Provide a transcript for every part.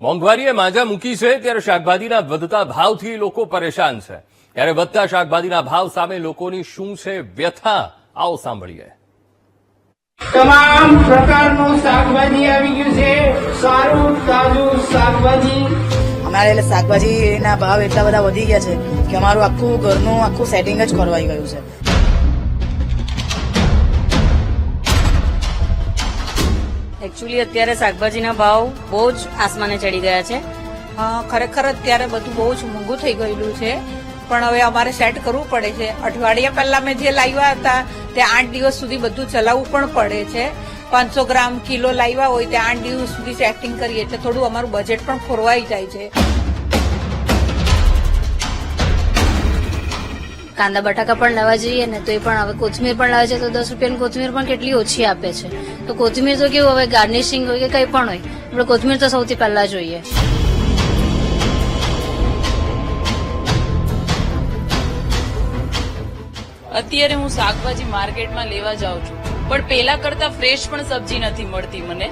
મોંઘવારીએ માજા મૂકી છે ત્યારે શાકભાજીના વધતા ભાવથી લોકો પરેશાન છે. ત્યારે વધતા શાકભાજીના ભાવ સામે લોકોની શું છે વ્યથા? આવો સાંભળીએ. તમામ પ્રકારનું શાકભાજી આવી ગયું છે. સારું તાજું શાકભાજી. અમારે એટલે શાકભાજીના ભાવ એટલા બધા વધી ગયા છે કે અમારું આખું ઘરનું આખું સેટિંગ જ ખોરવાઈ ગયું છે. એકચ્યુઅલી અત્યારે શાકભાજીના ભાવ બહુ જ આસમાને ચડી ગયા છે. ખરેખર અત્યારે બધું બહુ જ મોંઘું થઈ ગયેલું છે. પણ હવે અમારે સેટ કરવું પડે છે. અઠવાડિયા પહેલા મેં જે લાવ્યા હતા, તે આઠ દિવસ સુધી બધું ચલાવવું પણ પડે છે. પાંચસો ગ્રામ કિલો લાવ્યા હોય, તે આઠ દિવસ સુધી સેટિંગ કરીએ એટલે થોડું અમારું બજેટ પણ ખોરવાઈ જાય છે. કાંદા બટાકા પણ લેવા જઈએ ને તો એ પણ હવે કોથમીર પણ લાવે છે તો દસ રૂપિયાની કોથમીર પણ કેટલી ઓછી આપે છે. તો કોથમીર તો કેવું, હવે ગાર્નિશિંગ હોય કે કંઈ પણ હોય, આપણે કોથમીર તો સૌથી પહેલા જોઈએ. અત્યારે હું શાકભાજી માર્કેટમાં લેવા જાઉં છું, પણ પેલા કરતા ફ્રેશ પણ સબ્જી નથી મળતી મને.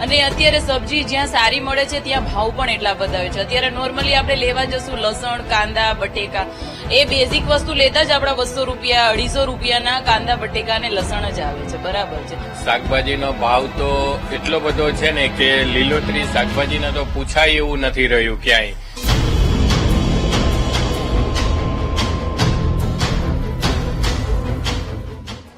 અને અત્યારે સબ્જી જ્યાં સારી મળે છે, ત્યાં ભાવ પણ એટલા બધા હોય છે. અત્યારે નોર્મલી આપણે લેવા જશું લસણ, કાંદા, બટેકા. એ બેઝિક વસ્તુ લેતા જ આપણા બસો રૂપિયા, અઢીસો રૂપિયાના કાંદા, બટેકા અને લસણ જ આવે છે. બરાબર છે. શાકભાજીનો ભાવ તો એટલો બધો છે ને કે લીલોતરી શાકભાજીના તો પૂછાય એવું નથી રહ્યું ક્યાંય.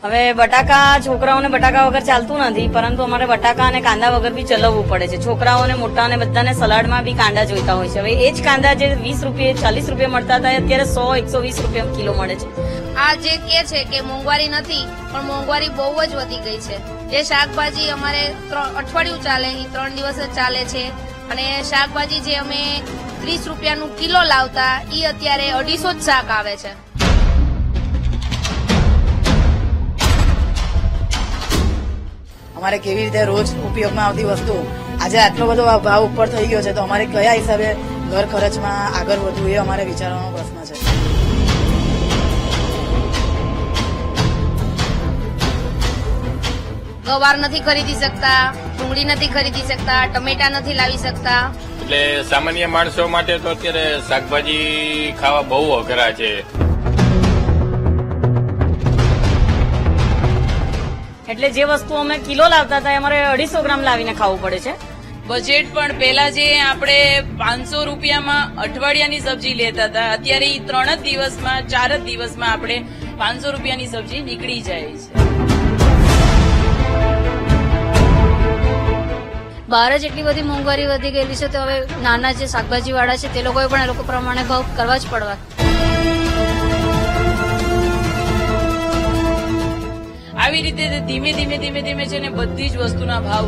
હવે બટાકા છોકરાઓને બટાકા વગર ચાલતું નથી, પરંતુ અમારે બટાકા અને કાંદા વગર બી ચલાવવું પડે છે. છોકરાઓને મોટાને બધાને સલાડમાં બી કાંદા જોઈતા હોય છે. હવે એ જ કાંદા જે વીસ રૂપિયા, ચાલીસ રૂપિયા મળતા હતા અત્યારે સો, એકસો વીસ રૂપિયા કિલો મળે છે. આ જે કે છે કે મોંઘવારી નથી, પણ મોંઘવારી બહુ જ વધી ગઈ છે. જે શાકભાજી અમારે અઠવાડિયું ચાલે અહીં ત્રણ દિવસ જ ચાલે છે. અને શાકભાજી જે અમે ત્રીસ રૂપિયાનું કિલો લાવતા એ અત્યારે અઢીસો જ શાક આવે છે. અમારે કેવી રીતે રોજ ઉપયોગમાં આવતી વસ્તુ? આજે આટલો બધો ભાવ ઉપર થઈ ગયો છે તો અમારે કયા હિસાબે ઘર ખર્ચમાં આગળ વધવું એ અમારે વિચારવાનો પ્રશ્ન છે. ગવાર નથી ખરીદી શકતા ડુંગળી નથી ખરીદી શકતા ટમેટા નથી લાવી શકતા. એટલે સામાન્ય માણસો માટે તો અત્યારે શાકભાજી ખાવા બહુ અઘરા છે. એટલે જે વસ્તુ અમે કિલો લાવતા હતા અમારે અઢીસો ગ્રામ લાવીને ખાવું પડે છે. બજેટ પણ પેલા જે આપણે પાંચસો રૂપિયામાં અઠવાડિયાની સબ્જી લેતા હતા અત્યારે એ ત્રણ જ દિવસમાં ચાર જ દિવસમાં આપણે પાંચસો રૂપિયાની સબ્જી નીકળી જાય છે. બહાર જ એટલી બધી મોંઘવારી વધી ગયેલી છે તો હવે નાના જે શાકભાજી વાળા છે તે લોકોએ પણ એ લોકો પ્રમાણે ભાવ કરવા જ પડવા. રીતે ધીમે ધીમે ધીમે ધીમે છે ને બધી જ વસ્તુના ભાવ